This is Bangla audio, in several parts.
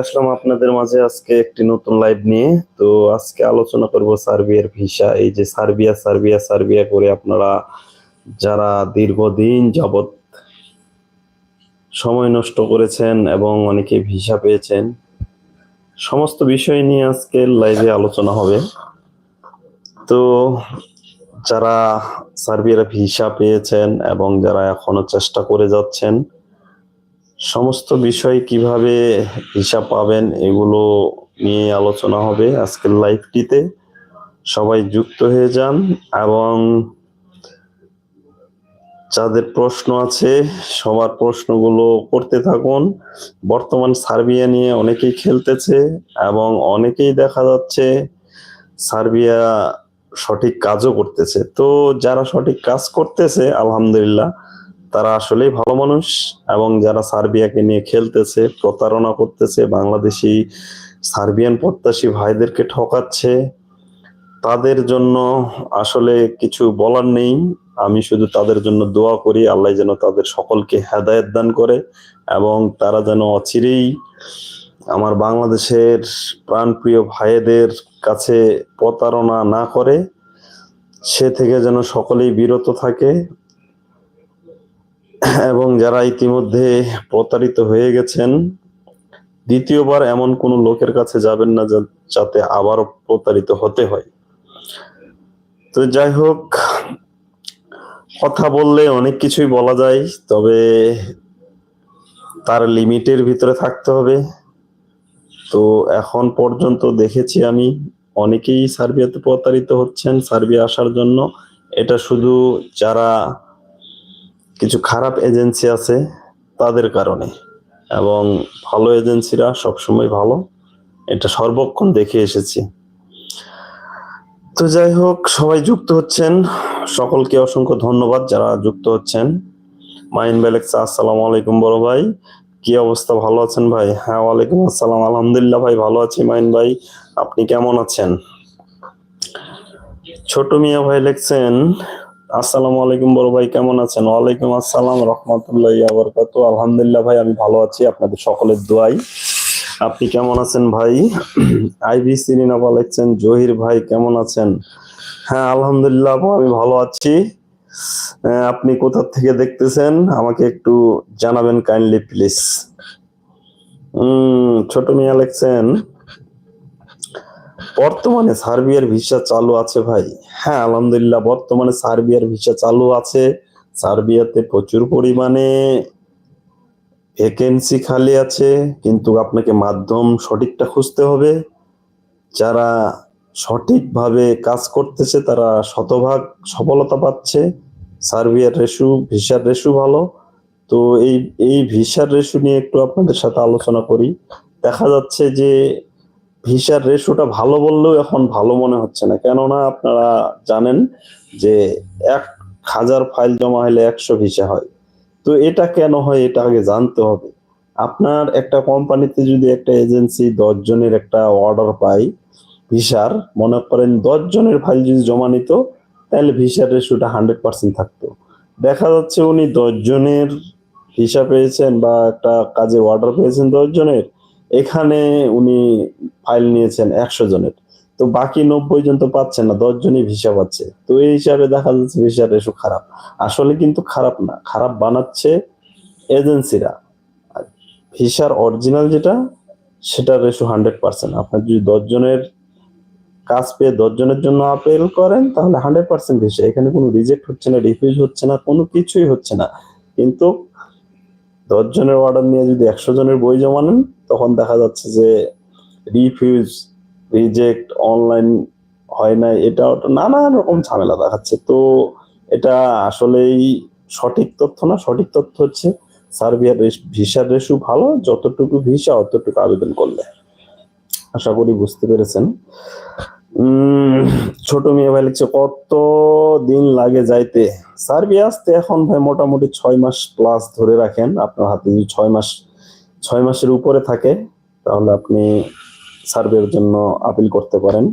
আসলাম আপনাদের মাঝে আজকে একটি নতুন লাইভ নিয়ে। তো আজকে আলোচনা করব সার্বিয়ার ভিসা, এই যে সার্বিয়া সার্বিয়া সার্বিয়া করে আপনারা যারা দীর্ঘদিন যাবত সময় নষ্ট করেছেন এবং অনেকে ভিসা পেয়েছেন, সমস্ত বিষয় নিয়ে আজকে লাইভে আলোচনা হবে। তো যারা সার্বিয়ার ভিসা পেয়েছেন এবং যারা এখনও চেষ্টা করে যাচ্ছেন সমস্ত বিষয় কীভাবে হিসাব পাবেন এগুলো নিয়ে আলোচনা হবে আজকের লাইভটিতে। সবাই যুক্ত হয়ে যান এবং যাদের প্রশ্ন আছে, সবার প্রশ্নগুলো করতে থাকুন। বর্তমান সার্বিয়া নিয়ে অনেকেই খেলতেছে এবং অনেকেই দেখা যাচ্ছে সার্বিয়া সঠিক কাজও করতেছে। তো যারা সঠিক কাজ করতেছে, আলহামদুলিল্লাহ তারা আসলেই ভালো মানুষ এবং যারা সার্বিয়াকে নিয়ে খেলতেছে, প্রতারণা করতেছে, বাংলাদেশি সার্বিয়ান প্রত্যাশী ভাইদেরকে ঠকাচ্ছে, তাদের জন্য আসলে কিছু বলার নেই। আমি শুধু তাদের জন্য দোয়া করি, আল্লাহ যেন তাদের সকলকে হেদায়েত দান করে এবং তারা যেন অচিরেই আমার বাংলাদেশের প্রাণপ্রিয় ভাইদের কাছে প্রতারণা না করে, সে থেকে যেন সকলেই বিরত থাকে। এবং যারা ইতিমধ্যে প্রতারিত হয়ে গেছেন, দ্বিতীয়বার এমন কোন লোকের কাছে যাবেন না যাতে আবারও প্রতারিত হতে হয়। তো যাই হোক, কথা বললে অনেক কিছুই বলা যায়, তবে তার লিমিটের ভিতরে থাকতে হবে। তো এখন পর্যন্ত দেখেছি আমি, অনেকেই সার্বিয়াতে প্রতারিত হচ্ছেন সার্বিয়া আসার জন্য। এটা শুধু যারা কিছু খারাপ এজেন্সি আছে তাদের কারণে। এবং ভালো এজেন্সিরা সবসময় ভালো। এটা সর্বক্ষণ দেখে এসেছি। তো যাই হোক, সবাই যুক্ত হচ্ছেন। সকলকে অসংখ্য ধন্যবাদ যারা যুক্ত হচ্ছেন। মাইন বেলেক্সা আসসালামু আলাইকুম বড় ভাই। কি অবস্থা? ভালো আছেন ভাই? হ্যাঁ ওয়ালাইকুম আসসালাম। আলহামদুলিল্লাহ ভাই, ভালো আছি মাইন ভাই। আপনি কেমন আছেন? ছোট মিয়া ভাই লিখছেন আসসালামু আলাইকুম বড় ভাই, কেমন আছেন? ওয়ালাইকুম আসসালাম রহমতুল্লাহ বরকাত আলহামদুলিল্লাহ ভাই, আমি ভালো আছি, আপনাদের সকলের দোয়াই। আপনি কেমন আছেন ভাই? আইভি সিরিনাবা লিখছেন, জহির ভাই, কেমন আছেন? হ্যাঁ আলহামদুলিল্লাহ আমি ভালো আছি। আপনি কোথা থেকে দেখতেছেন? আমাকে একটু জানাবেন কাইন্ডলি প্লিজ ছোট মিয়া লিখছেন বর্তমানে সার্বিয়ার ভিসা চালু আছে ভাই। হ্যাঁ আলহামদুলিল্লাহ, বর্তমানে সার্বিয়ার ভিসা চালু আছে। সার্বিয়াতে প্রচুর পরিমাণে ভ্যাকেন্সি খালি আছে, কিন্তু আপনাকে মাধ্যম সঠিকটা খুঁজতে হবে। যারা সঠিকভাবে কাজ করতেছে, তারা শতভাগ সফলতা পাচ্ছে। সার্বিয়ার রেশু, ভিসার রেশু ভালো। তো এই এই ভিসার রেশু নিয়ে একটু আপনাদের সাথে আলোচনা করি। দেখা যাচ্ছে যে ভিসার রেশোটা ভালো বললেও এখন ভালো মনে হচ্ছে না। কেননা আপনারা জানেন যে এক হাজার ফাইল জমা হলে একশো ভিসা হয়। তো এটা কেন হয় এটা আগে জানতে হবে। আপনার একটা কোম্পানিতে যদি একটা এজেন্সি দশ জনের একটা অর্ডার পায় ভিসার, মনে করেন দশ জনের ফাইল যদি জমা নিত, তাহলে ভিসার রেশোটা হান্ড্রেড পার্সেন্ট থাকতো। দেখা যাচ্ছে উনি দশ জনের ভিসা পেয়েছেন বা একটা কাজে অর্ডার পেয়েছেন দশ জনের, এখানে উনি ফাইল নিয়েছেন একশো জনের। তো বাকি নব্বই জন তো পাচ্ছেন না, দশ জনই ভিসা পাচ্ছে। তো এই হিসাবে দেখা যাচ্ছে ভিসার রেশো খারাপ। আসলে কিন্তু খারাপ না, খারাপ বানাচ্ছে এজেন্সিরা। ভিসার অরিজিনাল যেটা, সেটার রেশো হান্ড্রেড পার্সেন্ট। আপনার যদি দশ জনের কাজ পেয়ে দশ জনের জন্য আপেল করেন, তাহলে হান্ড্রেড পার্সেন্ট ভিসা। এখানে কোনো রিজেক্ট হচ্ছে না রিফিউজ হচ্ছে না, কোনো কিছুই হচ্ছে না। কিন্তু দশ জনের অর্ডার নিয়ে যদি একশো জনের বই জমা নেন, তখন দেখা যাচ্ছে যে রিফিউজ রিজেক্ট অনলাইন হয় না এটা ওটা নানান রকম ঝামেলা দেখাচ্ছে। তো এটা আসলেই সঠিক তথ্য না, সঠিক তথ্য হচ্ছে সার্বিয়ার ভিসার রেশু ভালো, যতটুকু ভিসা অতটুকু আবেদন করলে। আশা করি বুঝতে পেরেছেন। ছোট মেয়ে ভাই লিখছে, কত দিন লাগে যাইতে? সার্বিয়া আসতে এখন ভাই মোটামুটি ছয় মাস প্লাস ধরে রাখেন। আপনার হাতে যদি ছয় মাস, ছয় মাসের উপরে থাকে, তাহলে আপনি সার্ভের জন্য আপিল করতে পারেন।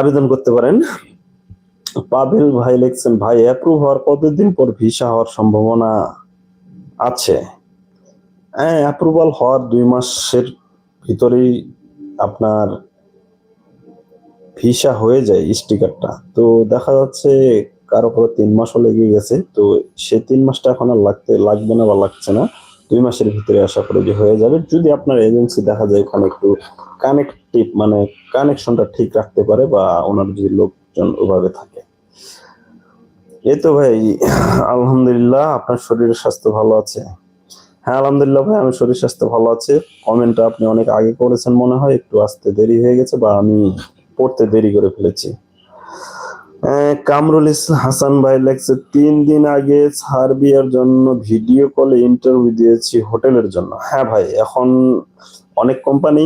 আবেদন করতে পারেন। পাবেল ভাই লিখছেন, ভাই অ্যাপ্রুভ হওয়ার কতদিন পর ভিসা হওয়ার সম্ভাবনা আছে? হ্যাঁ অ্যাপ্রুভাল হওয়ার দুই মাসের ভিতরেই আপনার ভিসা হয়ে যায় স্টিকারটা তো দেখা যাচ্ছে কারও কারও তিন মাসও লেগে গেছে, তো সে তিন মাসটা এখন আর লাগতে, লাগবে না বা লাগছে না। দুই মাসের ভিতরে আশা করি যে হয়ে যাবে। যদি আপনার এজেন্সি দেখা যায় ওখানে একটু কানেক্টিভ মানে কানেকশনটা ঠিক রাখতে পারে বা ওনার যদি লোকজন ওভাবে থাকে। এই তো ভাই, আলহামদুলিল্লাহ আপনার শরীরের স্বাস্থ্য ভালো আছে। হ্যাঁ আলহামদুলিল্লাহ ভাই আমার শরীর স্বাস্থ্য ভালো আছে। কমেন্টটা আপনি অনেক আগে করেছেন মনে হয়, একটু আসতে দেরি হয়ে গেছে বা আমি পড়তে দেরি করে ফেলেছি। কামরুল হাসান ভাই লেখছে, তিন দিন আগে সার্বিয়ার জন্য ভিডিও কলে ইন্টারভিউ দিয়েছি হোটেলের জন্য। হ্যাঁ ভাই, এখন অনেক কোম্পানি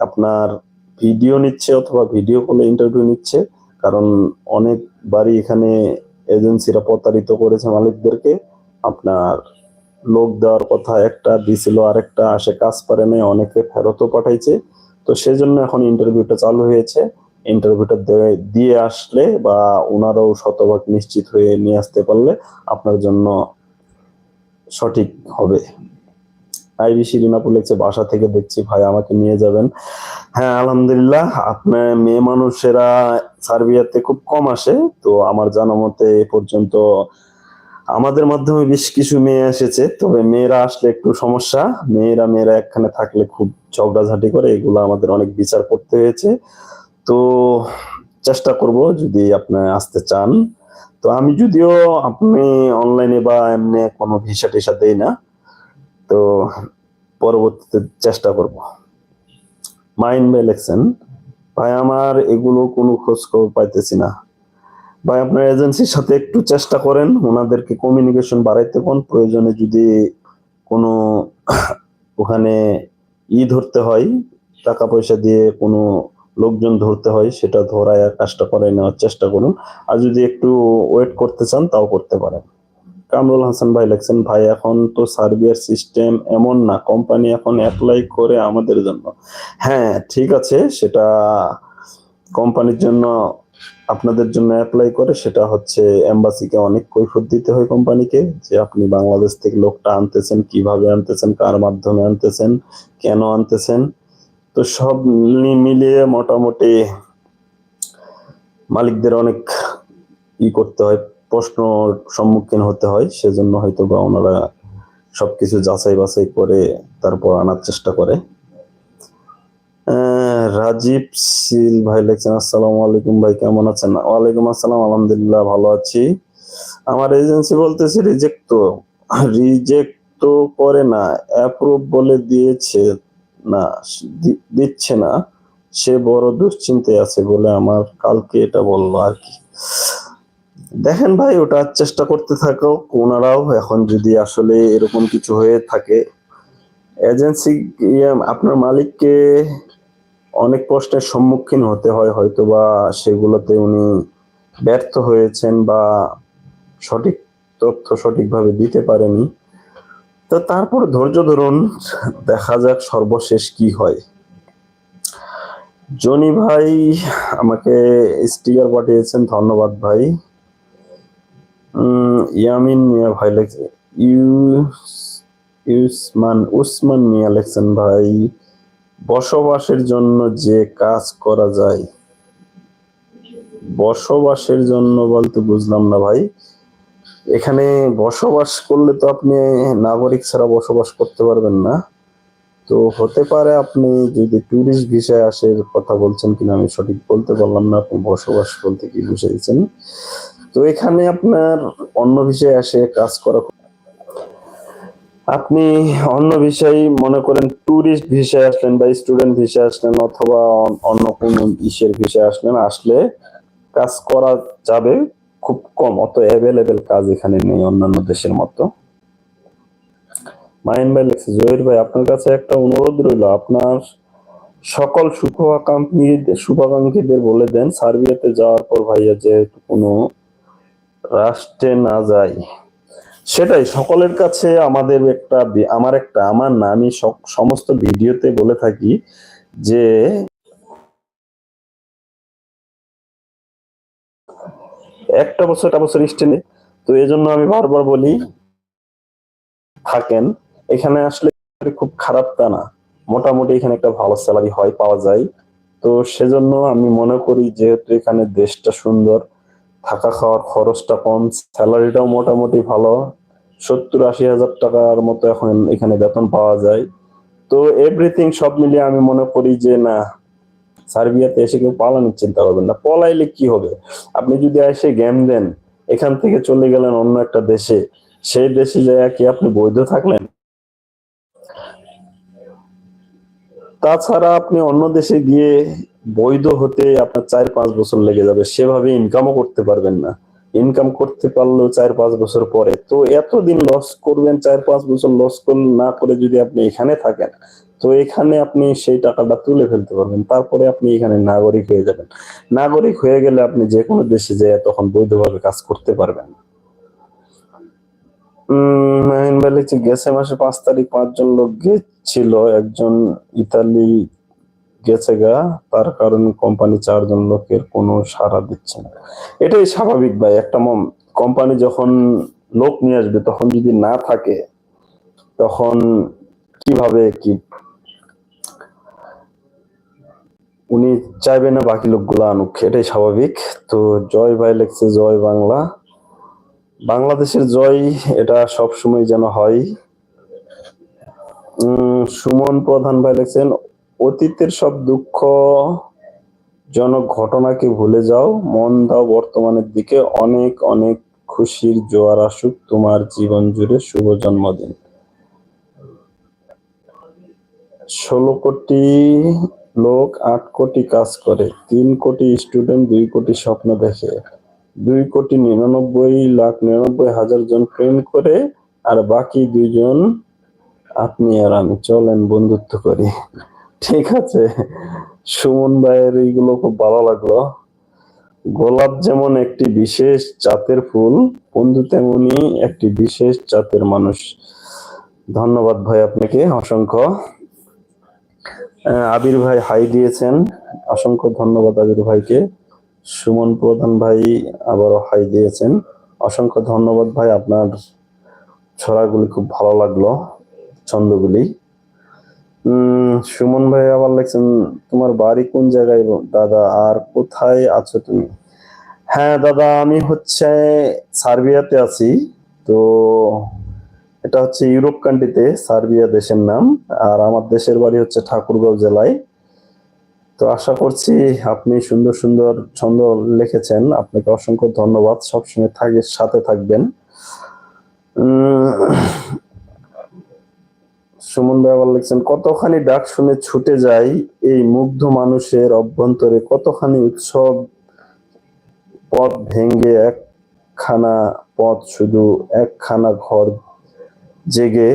আপনার ভিডিও নিচ্ছে অথবা ভিডিও কলে ইন্টারভিউ নিচ্ছে, কারণ অনেকবারই এখানে এজেন্সিরা প্রতারিত করেছে মালিকদেরকে। আপনার লোক দেওয়ার কথা একটা দিছিল, আরেকটা আসে, কাজ পারে নাই, অনেকে ফেরতও পাঠাইছে। তো সেজন্য এখন ইন্টারভিউটা চালু হয়েছে। ইন্টারভিউটা দিয়ে আসলে বা ওনারাও শতভাগ নিশ্চিত হয়ে নিয়ে আসতে পারলে আপনার জন্য সঠিক হবে। আইবিসি রিনাপু লিখছে, বাসা থেকে দেখছি, ভাই, আমাকে নিয়ে যাবেন। হ্যাঁ আলহামদুলিল্লাহ আপনার মেয়ে মানুষেরা সার্বিয়াতে খুব কম আসে। তো আমার জানা মতে এ পর্যন্ত আমাদের মাধ্যমে বেশ কিছু মেয়ে এসেছে। তবে মেয়েরা আসলে একটু সমস্যা। মেয়েরা মেয়েরা একখানে থাকলে খুব ঝগড়াঝাটি করে। এগুলো আমাদের অনেক বিচার করতে হয়েছে। তো চেষ্টা করব যদি আপনি আসতে চান। তো আমি যদিও আপনি অনলাইনে বা এমনি কোনো ভিসা টিসা দেই না, তো পরবর্তীতে চেষ্টা করব। মাইন্ড বাই লেখছেন ভাই, আমার এগুলো কোনো খোঁজ খবর পাইতেছি না। ভাই, আপনার এজেন্সির সাথে একটু চেষ্টা করেন, ওনাদেরকে কমিউনিকেশন বাড়াইতে কোন প্রয়োজনে যদি কোনো ওখানে ই ধরতে হয়, টাকা পয়সা দিয়ে কোনো লোকজন ধরতে হয়, সেটা ধরায় কাজটা করাই নেওয়ার চেষ্টা করুন। আর যদি একটু ওয়েট করতে চান, তাও করতে পারেন। কামরুল হাসান ভাই লেখছেন, ভাই, এখন তো সার্বিয়ার সিস্টেম এমন না। কোম্পানি এখন অ্যাপ্লাই করে আমাদের জন্য। হ্যাঁ ঠিক আছে, সেটা কোম্পানির জন্য আপনাদের জন্য অ্যাপ্লাই করে, সেটা হচ্ছে এম্বাসিকে অনেক কৈফত দিতে হয় কোম্পানিকে, যে আপনি বাংলাদেশ থেকে লোকটা আনতেছেন, কীভাবে আনতেছেন, কার মাধ্যমে আনতেছেন, কেন আনতেছেন। তো সব মিলিয়ে মোটামুটি মালিকদের অনেক ই করতে হয়, প্রশ্ন সম্মুখীন হতে হয়, সেজন্য হয়তো বা ওনারা সবকিছু যাচাই বাছাই করে তারপর আনার চেষ্টা করে। রাজীব সিল ভাই লেখছেন, আসসালামু আলাইকুম ভাই, কেমন আছেন? ওয়ালাইকুম আসসালাম, আলহামদুলিল্লাহ, ভালো আছি। আমার এজেন্সি বলতেছে রিজেক্ট তো। রিজেক্ট তো করে না অ্যাপ্রুভ বলে দিয়েছে। না দিচ্ছে না। সে বড় দুশ্চিন্তায় আছে বলে আমার কালকে এটা বলল আর কি। দেখেন ভাই, ওটা চেষ্টা করতে থাকো। ওনারাও এখন যদি আসলে এরকম কিছু হয়ে থাকে এজেন্সি আপনার মালিককে অনেক প্রশ্নের সম্মুখীন হতে হয় হয়তো বা সেগুলোতে উনি ব্যর্থ হয়েছেন বা সঠিক তথ্য সঠিকভাবে দিতে পারেনি। তো তারপর ধৈর্য ধরুন, দেখা যাক সর্বশেষ কি হয়। জনি ভাই আমাকে স্টিকার পাঠিয়েছেন, ধন্যবাদ ভাই। ইয়ামিন মিয়া ভাই লেখছে ইউ, ইউসমান, উসমান মিয়া লেখছেন ভাই, বসবাসের জন্য যে কাজ করা যায়। বসবাসের জন্য বলতে বুঝলাম না ভাই। এখানে বসবাস করলে তো আপনি নাগরিক ছাড়া বসবাস করতে পারবেন না। তো হতে পারে আপনি যদি ট্যুরিস্ট ভিসায় আসে কথা বলছেন কিনা আমি সঠিক বলতে পারলাম না, আপনি বসবাস বলতে কি বুঝাইছেন? তো এখানে আপনার অন্য বিষয়ে আসে, কাজ করা আপনি অন্য বিষয় মনে করেন ট্যুরিস্ট ভিসায় আসলেন বা স্টুডেন্ট ভিসায় আসলেন অথবা অন- অন্য কোন ইসের ভিসায় আসলেন, আসলে কাজ করা যাবে। খুব কম, অত অ্যাভেলেবেল কাজ এখানে নেই অন্যান্য দেশের মতো। মাইন ভাই লেখছে, জহির ভাই, আপনার কাছে একটা অনুরোধ রইল, আপনার সকল শুভাকাঙ্ক্ষী, শুভাকাঙ্ক্ষীদের বলে দেন, সার্বিয়াতে যাওয়ার পর ভাইয়া যেহেতু কোনো রাষ্ট্রে না যায়। সেটাই, সকলের কাছে আমাদের একটা, আমার একটা, আমার না, আমি সমস্ত ভিডিওতে বলে থাকি যে একটা বছর একটা বছর স্টেনে তো এই জন্য আমি বারবার বলি, থাকেন। এখানে আসলে খুব খারাপ তা না। মোটামুটি এখানে একটা ভালো স্যালারি হয়, পাওয়া যায়। তো সেজন্য আমি মনে করি যেহেতু এখানে দেশটা সুন্দর, থাকা খাওয়ার খরচটা কম স্যালারিটাও মোটামুটি ভালো। সত্তর আশি হাজার টাকার মতো এখন এখানে বেতন পাওয়া যায়। তো এভরিথিং সব মিলিয়ে আমি মনে করি যে, না সার্বিয়াতে এসে কেউ পালানোর চিন্তা করবেন না। পলাইলে কি হবে? আপনি যদি এসে গেম দেন, এখান থেকে চলে গেলেন অন্য একটা দেশে, সেই দেশে যায় কি আপনি বৈধ থাকলেন? তাছাড়া আপনি অন্য দেশে গিয়ে বৈধ হতে আপনার চার পাঁচ বছর লেগে যাবে। সেভাবে ইনকামও করতে পারবেন না। ইনকাম করতে পারলেও চার পাঁচ বছর পরে। তো এতদিন লস করবেন, চার পাঁচ বছর লস না করে যদি আপনি এখানে থাকেন তো এখানে আপনি সেই টাকাটা তুলে ফেলতে পারবেন। তারপরে আপনি এখানে নাগরিক হয়ে যাবেন। নাগরিক হয়ে গেলে আপনি যে কোনো দেশে যেয়ে তখন বৈধভাবে কাজ করতে পারবেন। গেছে মাসে পাঁচ তারিখ পাঁচজন লোক গেছিল। একজন ইতালি গেছে গা। তার কারণে কোম্পানি চারজন লোকের কোনো সাড়া দিচ্ছে না। এটাই স্বাভাবিক ভাই। একটা কোম্পানি যখন লোক নিয়ে আসবে, তখন যদি না থাকে, তখন কীভাবে কি উনি চাইবে না বাকি লোকগুলো আনুক, এটাই স্বাভাবিক। তো জয় ভাই লেখছে জয় বাংলা। বাংলাদেশের জয় এটা সব সময় যেন হয়। সুমন প্রধান ভাই লেখছেন, অতীতের সব দুঃখ জনক ঘটনাকে ভুলে যাও, মন দাও বর্তমানের দিকে, অনেক অনেক খুশির জোয়ার আসুক তোমার জীবন জুড়ে শুভ জন্মদিন। ষোলো কোটি লোক আট কোটি কাজ করে, তিন কোটি স্টুডেন্ট দুই কোটি স্বপ্ন দেখে। দুই কোটি নিরানব্বই লাখ নিরানব্বই হাজার জন প্রেম করে, আর বাকি দুইজন আপনি আর আমি চলেন বন্ধুত্ব করি। ঠিক আছে? সুমন ভাইয়ের এইগুলো খুব ভালো লাগল। গোলাপ যেমন একটি বিশেষ জাতের ফুল, বন্ধু তেমনি একটি বিশেষ জাতের মানুষ। ধন্যবাদ ভাই আপনাকে, অসংখ্য। আবির ভাই হাই দিয়েছেন। অসংখ্য ধন্যবাদ আবির ভাইকে। সুমন প্রধান ভাই আবারও হাই দিয়েছেন। অসংখ্য ধন্যবাদ ভাই, আপনার ছড়াগুলি খুব ভালো লাগল, ছন্দগুলি। সুমন ভাই আবার লিখছেন, তোমার বাড়ি কোন জায়গায় দাদা, আর কোথায় আছো তুমি? হ্যাঁ দাদা, আমি হচ্ছে সার্বিয়াতে আছি। তো এটা হচ্ছে ইউরোপ কান্ট্রিতে সার্বিয়া দেশের নাম, আর আমার দেশের বাড়ি হচ্ছে ঠাকুরগাঁও জেলায়। তো আশা করছি আপনি সুন্দর সুন্দর ছন্দ লিখেছেন। আপনাকে অসংখ্য ধন্যবাদ। সবসময় থাকে, সাথে থাকবেন। সুমন আবার লিখছেন, কতখানি ডাক শুনে ছুটে যাই এই মুগ্ধ মানুষের অভ্যন্তরে? কতখানি উৎসব পথ ভেঙ্গে একখানা পথ শুধু একখানা ঘর জেগে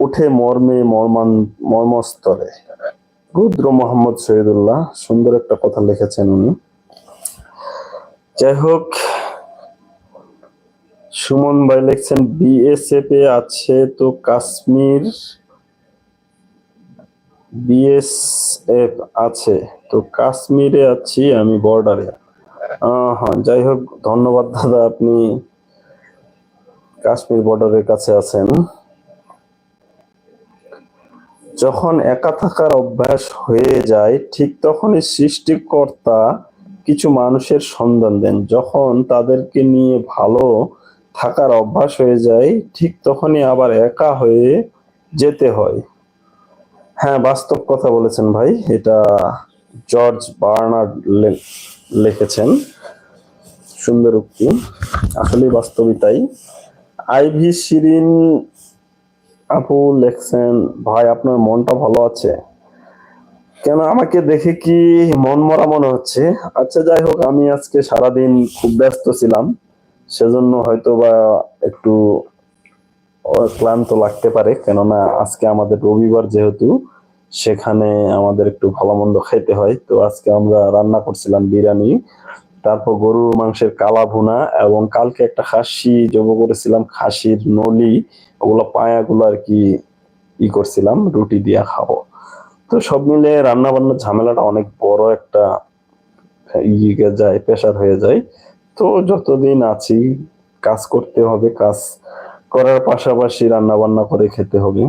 উঠে মর্মে মর্মান, মর্মস্তরে। রুদ্র মোহাম্মদ শহীদুল্লাহ সুন্দর একটা কথা লিখেছেন উনি। যাই হোক, সুমন ভাই লিখছেন, বিএসএফ এ আছে তো কাশ্মীর। বিএসএফ আছে তো কাশ্মীরে আছি আমি বর্ডারে হ্যাঁ যাই হোক, ধন্যবাদ দাদা, আপনি কাশ্মীর বর্ডারের কাছে আছেন। যখন একা থাকার অভ্যাস হয়ে যায়, ঠিক তখনই সৃষ্টিকর্তা কিছু মানুষের সন্ধান দেন। যখন তাদেরকে নিয়ে ভালো থাকার অভ্যাস হয়ে যায়, ঠিক তখনই আবার একা হয়ে যেতে হয়। হ্যাঁ বাস্তব কথা বলেছেন ভাই, এটা জর্জ বার্নার্ড লে- লিখেছেন। সুন্দর উক্তি আসলে বাস্তবই তাই। আইভি শিরিন আপু লেখছেন, ভাই, আপনার মনটা ভালো আছে? কেন আমাকে দেখে কি মন মরা মনে হচ্ছে? আচ্ছা যাই হোক, আমি আজকে সারাদিন খুব ব্যস্ত ছিলাম, সেজন্য হয়তো বা একটু ক্লান্ত লাগতে পারে, কেননা আজকে আমাদের রবিবার যেহেতু, সেখানে আমাদের একটু ভালো মন্দ খাইতে হয়। তো আজকে আমরা রান্না করছিলাম বিরিয়ানি। তারপর গরুর মাংসের কালা ভুনা এবং কালকে একটা খাসি জব করেছিলাম, খাসির নলি, ওগুলো পায়াগুলো আর কি ই করছিলাম, রুটি দিয়া খাব। তো সব মিলে রান্না বান্নার ঝামেলাটা অনেক বড় একটা ইয়ে যায় প্রেশার হয়ে যায়। তো যতদিন আছি, কাজ করতে হবে, কাজ করার পাশাপাশি রান্না বান্না করে খেতে হবে।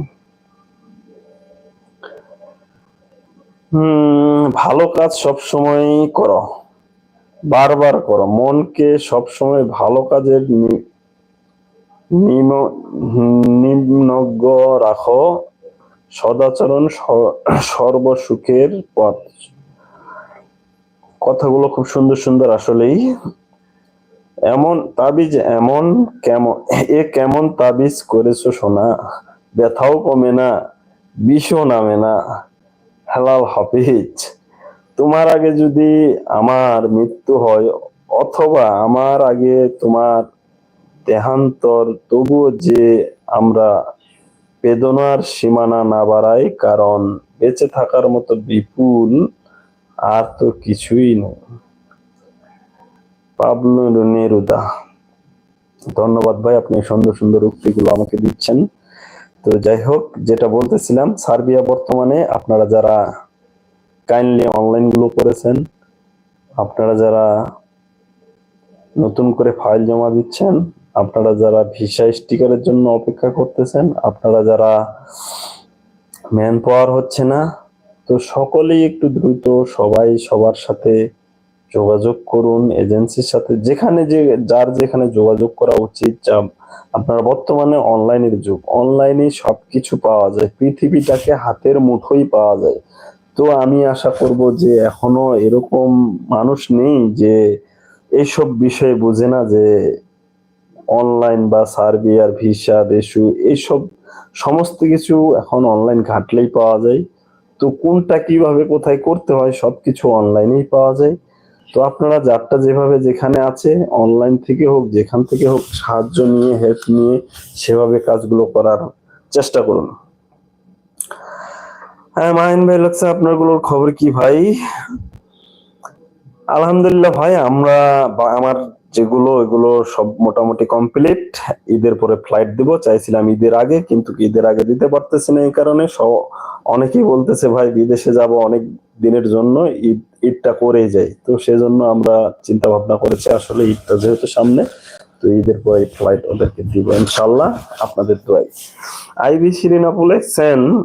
হুম, ভালো কাজ সব সময় করো। বারবার করো। মনকে সব সময় ভালো কাজের নিম্নজ্ঞ রাখো। সদাচরণ সর্বসুখের পথ। কথাগুলো খুব সুন্দর সুন্দর আসলেই। এমন তাবিজ এমন কেমন এ কেমন তাবিজ করেছ সোনা? ব্যথাও কমে না, বিষও নামে না। হেলাল হাফিজ। তোমার আগে যদি আমার মৃত্যু হয়, অথবা আমার আগে তোমার দেহান্তর, তবুও যে আমরা বেদনার সীমানা না বাড়াই, কারণ বেঁচে থাকার মতো বিপুল আর তো কিছুই নেই। পাবলো নেরুদা, ধন্যবাদ ভাই, আপনি সুন্দর সুন্দর উক্তিগুলো আমাকে দিচ্ছেন। তো যাই হোক, যেটা বলতেছিলাম, সার্বিয়া বর্তমানে আপনারা যারা কাইন্ডলি অনলাইনগুলো করেছেন। আপনারা যারা নতুন করে ফাইল জমা দিচ্ছেন, আপনারা যারা ভিসা স্টিকারের জন্য অপেক্ষা করতেছেন, আপনারা যারা ম্যান পাওয়ার হচ্ছে না, তো সকলেই একটু দ্রুত সবাই সবার সাথে যোগাযোগ করুন, এজেন্সির সাথে যেখানে যে, যার যেখানে যোগাযোগ করা উচিত, যা আপনার বর্তমানে অনলাইনের যুগ। অনলাইনে সবকিছু পাওয়া যায়, পৃথিবীটাকে হাতের মুঠোই পাওয়া যায়। তো আমি আশা করব যে এখনও এরকম মানুষ নেই যে এইসব বিষয়ে বোঝে না যে অনলাইন বা সার্বিয়ার ভিসা দেশু এইসব সমস্ত কিছু এখন অনলাইন ঘাটলেই পাওয়া যায়। তো কোনটা কীভাবে, কোথায় করতে হয়, সবকিছু অনলাইনেই পাওয়া যায়। তো আপনারা যারটা যেভাবে যেখানে আছে অনলাইন থেকে হোক, যেখান থেকে হোক, সাহায্য নিয়ে হেল্প নিয়ে সেভাবে কাজগুলো করার চেষ্টা করুন। হ্যাঁ মাহিন ভাই, লাগছে আপনারগুলোর খবর কি ভাই? আলহামদুলিল্লাহ ভাই, আমরা আমার যেগুলো, এগুলো সব মোটামুটি কমপ্লিট ঈদের পরে ফ্লাইট দিব, চাইছিলাম ঈদের আগে, কিন্তু ঈদের আগে দিতে পারতেছি না এই কারণে। স- অনেকেই বলতেছে ভাই, বিদেশে যাব অনেক দিনের জন্য, ঈদ, ঈদটা করেই যাই। তো সেজন্য আমরা চিন্তা ভাবনা করেছি, আসলে ঈদটা যেহেতু সামনে, তো ঈদের পরে ফ্লাইট ওদেরকে দিব ইনশাল্লাহ, আপনাদের দোয়াই আইবি শিরিনাপুল সেন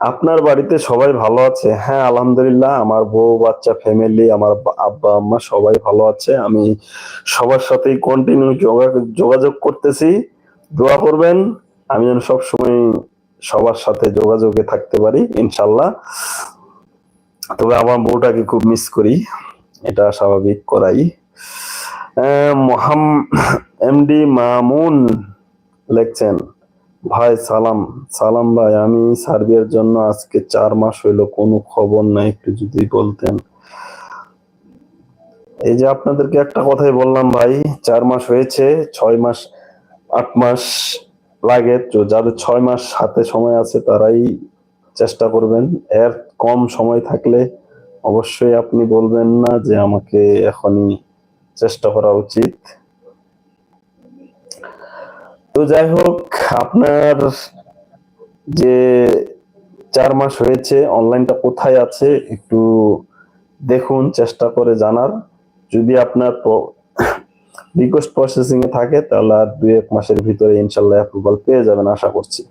আপনার বাড়িতে সবাই ভালো আছে? হ্যাঁ আলহামদুলিল্লাহ। আমার বউ, বাচ্চা ফ্যামিলি আমার আব্বা, আম্মা সবাই ভালো আছে। আমি সবার সাথেই কন্টিনিউ যোগাযোগ করতেছি। দোয়া করবেন। আমি যেন সবসময় সবার সাথে যোগাযোগে থাকতে পারি ইনশাল্লাহ তবে আমার বউটাকে খুব মিস করি। এটা স্বাভাবিক করাই। মহাম এমডি মামুন লেখছেন। ভাই, সালাম। সালাম ভাই, আমি সার্বিয়ার জন্য আজকে চার মাস হইল, কোনো খবর নাই, একটু যদি বলতেন। এই যে আপনাদেরকে একটা কথাই বললাম ভাই, চার মাস হয়েছে, ছয় মাস, আট মাস লাগে, তো যাদের ছয় মাস হাতে সময় আছে, তারাই চেষ্টা করবেন। এর কম সময় থাকলে অবশ্যই আপনি বলবেন না যে আমাকে এখনই চেষ্টা করা উচিত। তো যাই হোক আপনার যে চার মাস হয়েছে অনলাইনটা কোথায় আছে একটু দেখুন, চেষ্টা করে জানার। যদি আপনার রিকোয়েস্ট প্রসেসিং এ থাকে, তাহলে আর দুই এক মাসের ভিতরে ইনশাল্লাহ অ্যাপ্রুভাল পেয়ে যাবেন আশা করছি।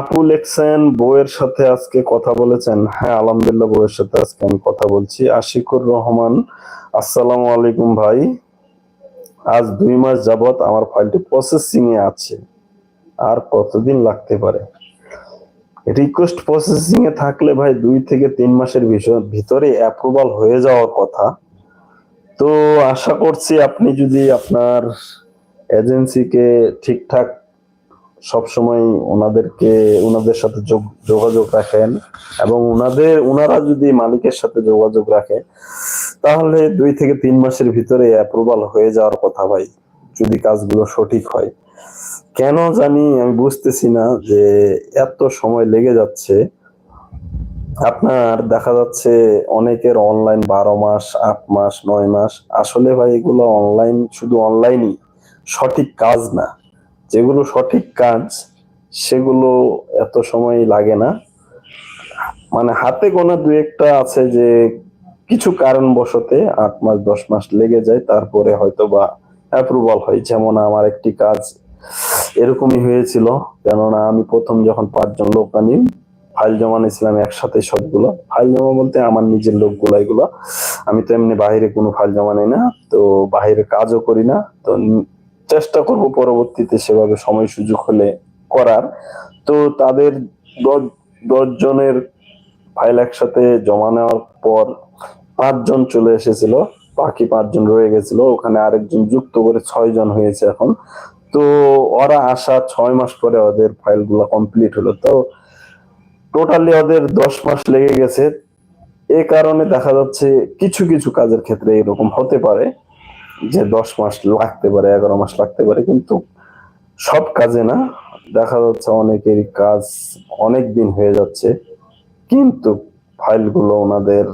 আপু লেখছেন, বউয়ের সাথে আজকে কথা বলেছেন। হ্যাঁ আলহামদুলিল্লাহ বইয়ের সাথে আজকে আমি কথা বলছি। আশিকুর রহমান, আসসালামু আলাইকুম ভাই। আজ দুই মাস যাবৎ আমার ফাইলটি প্রসেসিং এ আছে। আর কতদিন লাগতে পারে? রিকোয়েস্ট প্রসেসিং এ থাকলে ভাই দুই থেকে তিন মাসের ভিতরে অ্যাপ্রুভাল হয়ে যাওয়ার কথা। তো আশা করছি আপনি যদি আপনার এজেন্সিকে ঠিকঠাক সবসময় ওনাদেরকে ওনাদের সাথে যোগ- যোগাযোগ রাখেন এবং ওনাদের ওনারা যদি মালিকের সাথে যোগাযোগ রাখে তাহলে দুই থেকে তিন মাসের ভিতরে অ্যাপ্রুভাল হয়ে যাওয়ার কথা ভাই, যদি কাজগুলো সঠিক হয়। কেন জানি আমি বুঝতেছি না যে এত সময় লেগে যাচ্ছে। আপনার দেখা যাচ্ছে অনেকের অনলাইন বারো মাস, আট মাস, নয় মাস। আসলে ভাই এগুলো অনলাইন শুধু অনলাইনই সঠিক কাজ না। যেগুলো সঠিক কাজ, সেগুলো এত সময় লাগে না। মানে হাতে গোনা দু একটা আছে যে কিছু কারণবশতে আট মাস, দশ মাস লেগে যায়, তারপরে হয়তো বা অ্যাপ্রুভাল হয়। যেমন আমার একটি কাজ এরকমই হয়েছিল, কেননা আমি প্রথম যখন পাঁচজন লোক আনি, ফাইল জমা নিয়েছিলাম একসাথে সবগুলো। ফাইল জমা বলতে আমার নিজের লোকগুলো, এগুলো। আমি তো এমনি বাইরে কোনো ফাইল জমা নেই না, তো বাইরে কাজও করি না। তো চেষ্টা করব পরবর্তীতে সেভাবে সময় সুযোগ হলে করার। তো তাদের দশ জনের ফাইল একসাথে জমা নেওয়ার পর পাঁচজন চলে এসেছিল, বাকি পাঁচজন রয়ে গেছিল। ওখানে আরেকজন যুক্ত করে ছয় জন হয়েছে এখন। তো ওরা আসা ছয় মাস পরে ওদের ফাইলগুলো কমপ্লিট হলো। তো টোটালি ওদের দশ মাস লেগে গেছে। এই কারণে দেখা যাচ্ছে কিছু কিছু কাজের ক্ষেত্রে এরকম হতে পারে যে দশ মাস লাগতে পারে, এগারো মাস লাগতে পারে, কিন্তু সব কাজে না। দেখা যাচ্ছে অনেকেরই কাজ অনেক দিন হয়ে যাচ্ছে, কিন্তু ফাইলগুলো ওনাদের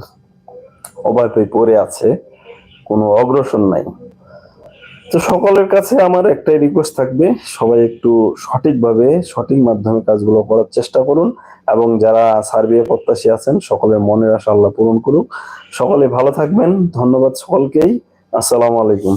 অবাধে পড়ে আছে, কোনো অগ্রসর নাই। তো সকলের কাছে আমার একটাই রিকোয়েস্ট থাকবে, সবাই একটু সঠিকভাবে, সঠিক মাধ্যমে কাজগুলো করার চেষ্টা করুন এবং যারা সার্ভে প্রত্যাশী আছেন, সকলের মনের আশা আল্লাহ পূরণ করুক। সকলে ভালো থাকবেন, ধন্যবাদ সকলকেই। আসসালামু আলাইকুম।